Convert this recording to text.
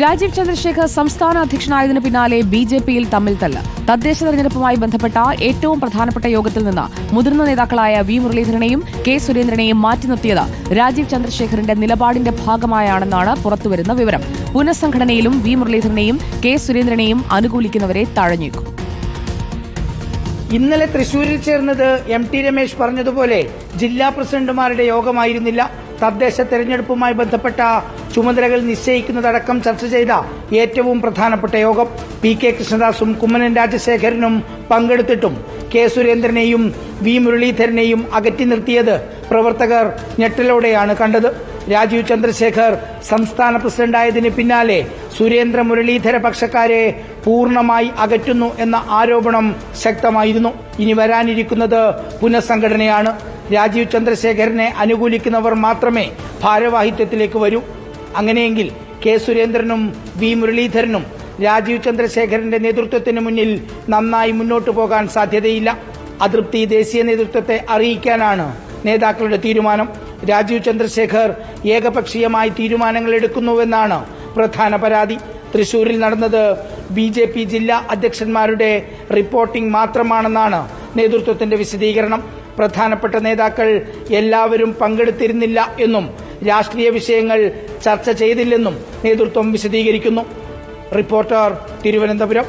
രാജീവ് ചന്ദ്രശേഖർ സംസ്ഥാന അധ്യക്ഷനായതിനു പിന്നാലെ B J പിയിൽ തമ്മിൽ തല്ല്. തദ്ദേശ തെരഞ്ഞെടുപ്പുമായി ബന്ധപ്പെട്ട ഏറ്റവും പ്രധാനപ്പെട്ട യോഗത്തിൽ നിന്ന് മുതിർന്ന നേതാക്കളായ വി മുരളീധരനെയും കെ സുരേന്ദ്രനെയും മാറ്റി നിർത്തിയത് രാജീവ് ചന്ദ്രശേഖറിന്റെ നിലപാടിന്റെ ഭാഗമായാണെന്നാണ് പുറത്തുവരുന്ന വിവരം. പുനഃസംഘടനയിലും വി മുരളീധരനെയും കെ സുരേന്ദ്രനെയും അനുകൂലിക്കുന്നവരെ തഴഞ്ഞേക്കും. ഇന്നലെ തൃശൂരിൽ ചേർന്നത് എം ടി രമേശ് പറഞ്ഞതുപോലെ ജില്ലാ പ്രസിഡന്റുമാരുടെ യോഗമായിരുന്നില്ല. തദ്ദേശ തെരഞ്ഞെടുപ്പുമായി ബന്ധപ്പെട്ട ചുമതലകൾ നിശ്ചയിക്കുന്നതടക്കം ചർച്ച ചെയ്ത ഏറ്റവും പ്രധാനപ്പെട്ട യോഗം പി കെ കൃഷ്ണദാസും കുമ്മനം രാജശേഖരനും പങ്കെടുത്തിട്ടും കെ സുരേന്ദ്രനെയും വി മുരളീധരനെയും അകറ്റി നിർത്തിയത് പ്രവർത്തകർ ഞെട്ടലോടെയാണ് കണ്ടത്. രാജീവ് ചന്ദ്രശേഖർ സംസ്ഥാന പ്രസിഡന്റായതിന് പിന്നാലെ സുരേന്ദ്ര മുരളീധര പക്ഷക്കാരെ പൂർണമായി അകറ്റുന്നു എന്ന ആരോപണം ശക്തമായിരുന്നു. ഇനി വരാനിരിക്കുന്നത് പുനഃസംഘടനയാണ്. രാജീവ് ചന്ദ്രശേഖരനെ അനുകൂലിക്കുന്നവർ മാത്രമേ ഭാരവാഹിത്വത്തിലേക്ക് വരൂ. അങ്ങനെയെങ്കിൽ കെ സുരേന്ദ്രനും വി മുരളീധരനും രാജീവ് ചന്ദ്രശേഖരന്റെ നേതൃത്വത്തിന് മുന്നിൽ നന്നായി മുന്നോട്ടു പോകാൻ സാധ്യതയില്ല. അതൃപ്തി ദേശീയ നേതൃത്വത്തെ അറിയിക്കാനാണ് നേതാക്കളുടെ തീരുമാനം. രാജീവ് ചന്ദ്രശേഖർ ഏകപക്ഷീയമായി തീരുമാനങ്ങൾ എടുക്കുന്നുവെന്നാണ് പ്രധാന പരാതി. തൃശൂരിൽ നടന്നത് ബി ജെ പി ജില്ലാ അധ്യക്ഷന്മാരുടെ റിപ്പോർട്ടിംഗ് മാത്രമാണെന്നാണ് നേതൃത്വത്തിന്റെ വിശദീകരണം. പ്രധാനപ്പെട്ട നേതാക്കൾ എല്ലാവരും പങ്കെടുത്തിരുന്നില്ല എന്നും രാഷ്ട്രീയ വിഷയങ്ങൾ ചർച്ച ചെയ്തില്ലെന്നും നേതൃത്വം വിശദീകരിക്കുന്നു. റിപ്പോർട്ടർ തിരുവനന്തപുരം.